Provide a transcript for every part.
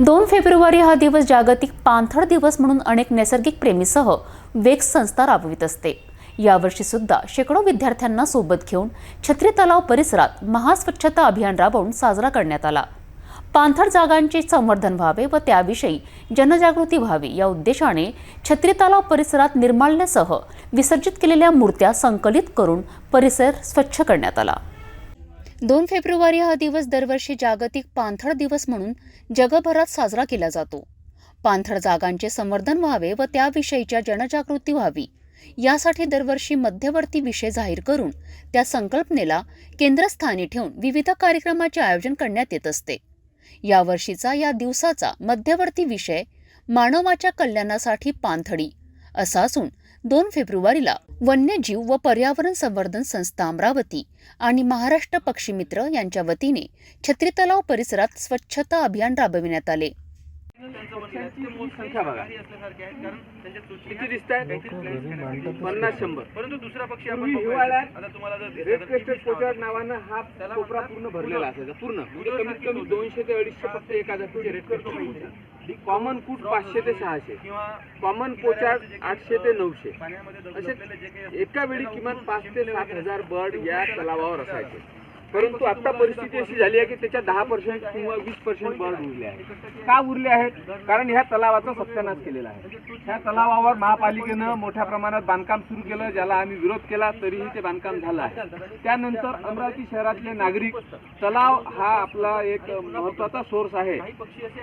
दोन फेब्रुवारी हा दिवस जागतिक पाणथळ दिवस म्हणून अनेक नैसर्गिक प्रेमीसह वेक्स संस्था राबवित असते. यावर्षी सुद्धा शेकडो विद्यार्थ्यांना सोबत घेऊन छत्री तलाव परिसरात महास्वच्छता अभियान राबवून साजरा करण्यात आला. पाणथळ जागांचे संवर्धन व्हावे व त्याविषयी जनजागृती व्हावी या उद्देशाने छत्री तलाव परिसरात निर्माल्यासह विसर्जित केलेल्या मूर्त्या संकलित करून परिसर स्वच्छ करण्यात आला. दोन फेब्रुवारी हा दिवस दरवर्षी जागतिक पाणथळ दिवस म्हणून जगभरात साजरा केला जातो. पाणथळ जागांचे संवर्धन व्हावे व त्याविषयीच्या जनजागृती व्हावी यासाठी दरवर्षी मध्यवर्ती विषय जाहीर करून त्या संकल्पनेला केंद्रस्थानी ठेवून विविध कार्यक्रमाचे आयोजन करण्यात येत असते. यावर्षीचा या दिवसाचा मध्यवर्ती विषय मानवाच्या कल्याणासाठी पाणथळी असा असून दोन फेब्रुवारीला वन्यजीव व पर्यावरण संवर्धन संस्था अमरावती आणि महाराष्ट्र पक्षीमित्र यांच्या वतीने छत्री तलाव परिसरात स्वच्छता अभियान राबविण्यात आले. पन्नास शंभर. परंतु दुसरा पक्षी आपण आता तुम्हाला. नावानं हा त्याला पूर्ण भरलेला असायचा. पूर्ण. म्हणजे कमीत कमी होती. दोनशे ते अडीचशे फक्त रेड क्रेस्टेड कॉमन कूट पाचशे ते सहाशे. किंवा कॉमन पोचार्ड आठशे ते नऊशे. असे एका वेळी किमान पाच ते सात हजार बर्ड या तलावावर असायचे. परंतु आता परिस्थिती अशी झाली आहे की त्याच्या दहा पर्सेंट किंवा वीस पर्सेंट बर्ड उरले आहेत का उरले आहेत? कारण ह्या तलावाचा सत्यानाश केलेला आहे. ह्या तलावावर महापालिकेनं मोठ्या प्रमाणात बांधकाम सुरू केलं ज्याला आम्ही विरोध केला तरीही ते बांधकाम झालं आहे. त्यानंतर अमरावती शहरातले नागरिक तलाव हा आपला एक महत्त्वाचा सोर्स आहे.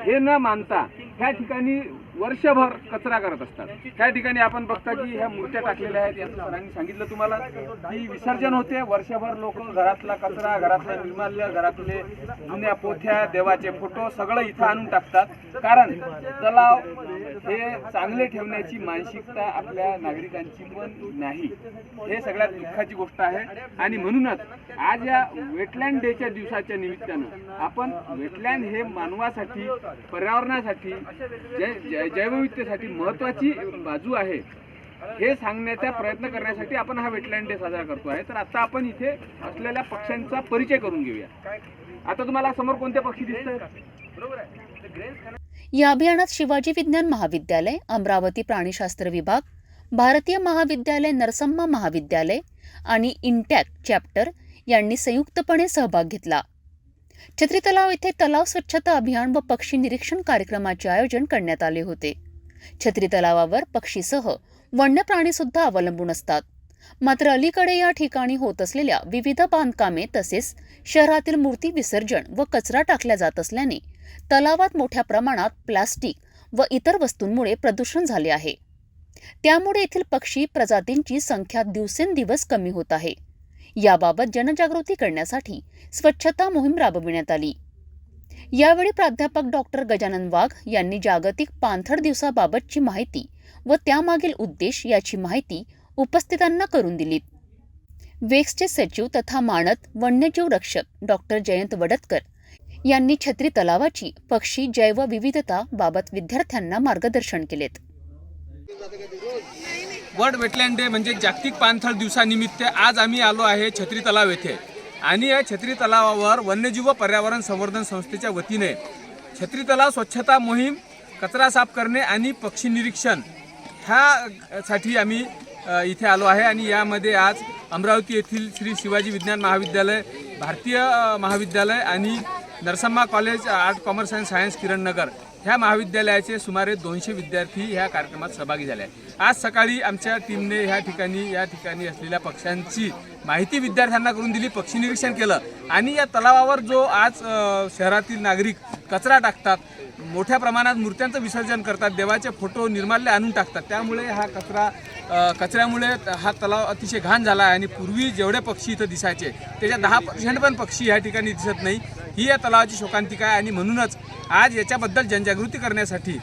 हे न मानता ह्या ठिकाणी वर्षभर कचरा करत असतात. त्या ठिकाणी आपण बघता की ह्या मूर्त्या टाकलेल्या आहेत याचं सरांनी सांगितलं तुम्हाला. की विसर्जन होते. वर्षभर लोक घरातला कचरा घरातलं निर्माल्य घरातले जुन्या पोथ्या देवाचे फोटो सगळं इथं आणून टाकतात. कारण तलाव हे चांगले ठेवण्याची मानसिकता आपल्या नागरिकांची पण नाही. हे सगळ्यात दुःखाची गोष्ट आहे. आणि म्हणूनच आज या वेटलँड डेच्या दिवसाच्या निमित्तानं आपण वेटलँड हे मानवासाठी पर्यावरणासाठी जै- जै- महत्वाची बाजू आहे. हे सांगण्याचा प्रयत्न करण्यासाठी आपण हा वेटलँड डे साजरा करतो आहे. तर आता आपण इथे असलेल्या पक्ष्यांचा परिचय करून घेऊया. आता तुम्हाला समोर कोणते पक्षी दिसत बरोबर आहे या अभियानात शिवाजी विज्ञान महाविद्यालय अमरावती प्राणीशास्त्र विभाग भारतीय महाविद्यालय नरसम्मा महाविद्यालय आणि इंटॅक चॅप्टर यांनी संयुक्तपणे सहभाग घेतला. छत्री तलाव येथे तलाव स्वच्छता अभियान व पक्षी निरीक्षण कार्यक्रमाचे आयोजन करण्यात आले होते. छत्री तलावावर पक्षीसह वन्य प्राणीसुद्धा अवलंबून असतात. मात्र अलीकडे या ठिकाणी होत असलेल्या विविध बांधकामे तसेच शहरातील मूर्ती विसर्जन व कचरा टाकला जात असल्याने तलावात मोठ्या प्रमाणात प्लास्टिक व इतर वस्तूंमुळे प्रदूषण झाले आहे. त्यामुळे येथील पक्षी प्रजातींची संख्या दिवसेंदिवस कमी होत आहे. याबाबत जनजागृती करण्यासाठी स्वच्छता मोहीम राबविण्यात आली. यावेळी प्राध्यापक डॉक्टर गजानन वाघ यांनी जागतिक पाणथळ दिवसाबाबतची माहिती व त्यामागील उद्देश याची माहिती उपस्थितांना करून दिली. वेक्सचे सचिव तथा मानद वन्यजीव रक्षक डॉक्टर जयंत वडतकर यांनी छत्री तलावाची पक्षी जैवविविधता बाबत विद्यार्थ्यांना मार्गदर्शन केलेत वर्ल्ड वेटलँड डे म्हणजे जागतिक पाणथळ दिवसानिमित्त आज आम्ही आलो आहे छत्री तलाव येथे. आणि या छत्री तलावावर वन्यजीव पर्यावरण संवर्धन संस्थेच्या वतीने छत्री तलाव स्वच्छता मोहीम कचरा साफ करणे आणि पक्षी निरीक्षण ह्या साठी आम्ही इथे आलो आहे आणि यामध्ये आज अमरावती येथील श्री शिवाजी विज्ञान महाविद्यालय भारतीय महाविद्यालय आणि Narsamma college art commerce and science Kiran Nagar ह्या महाविद्यालयाचे सुमारे दोनशे विद्यार्थी ह्या कार्यक्रमात सहभागी झाले आहेत. आज सकाळी आमच्या टीमने ह्या ठिकाणी या ठिकाणी असलेल्या पक्ष्यांची माहिती विद्यार्थ्यांना करून दिली पक्षी निरीक्षण केलं. आणि या तलावावर जो आज शहरातील नागरिक कचरा टाकतात मोठ्या प्रमाणात मूर्त्यांचं विसर्जन करतात देवाचे फोटो निर्माल्य आणून टाकतात त्यामुळे हा कचरा कचऱ्यामुळे हा तलाव अतिशय घाण झाला आहे आणि पूर्वी जेवढे पक्षी इथं दिसायचे त्याच्या दहा पर्सेंट पण पक्षी या ठिकाणी दिसत नाही. ही या तलावाची शोकांतिका आहे आणि म्हणूनच आज याच्याबद्दल जनजागृती करण्यासाठी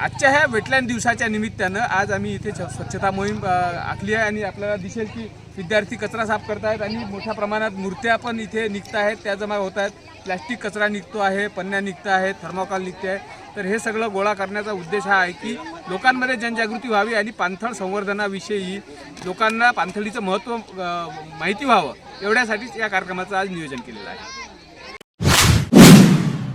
आजच्या ह्या वेटलँड दिवसाच्या निमित्तानं आज आम्ही इथे छ- स्वच्छता मोहीम आखली आहे आणि आपल्याला दिसेल की विद्यार्थी कचरा साफ करत आहेत आणि मोठ्या प्रमाणात मूर्त्या पण इथे निघत आहेत. त्या जमा होत आहेत. प्लॅस्टिक कचरा निघतो आहे पन्न्या निघत आहेत थर्मोकॉल निघते आहे. तर हे सगळं गोळा करण्याचा उद्देश हा आहे की लोकांमध्ये जनजागृती व्हावी आणि पाणथळ संवर्धनाविषयी लोकांना पाणथळीचं महत्त्व माहिती व्हावं एवढ्यासाठीच या कार्यक्रमाचं आज नियोजन केलेलं आहे.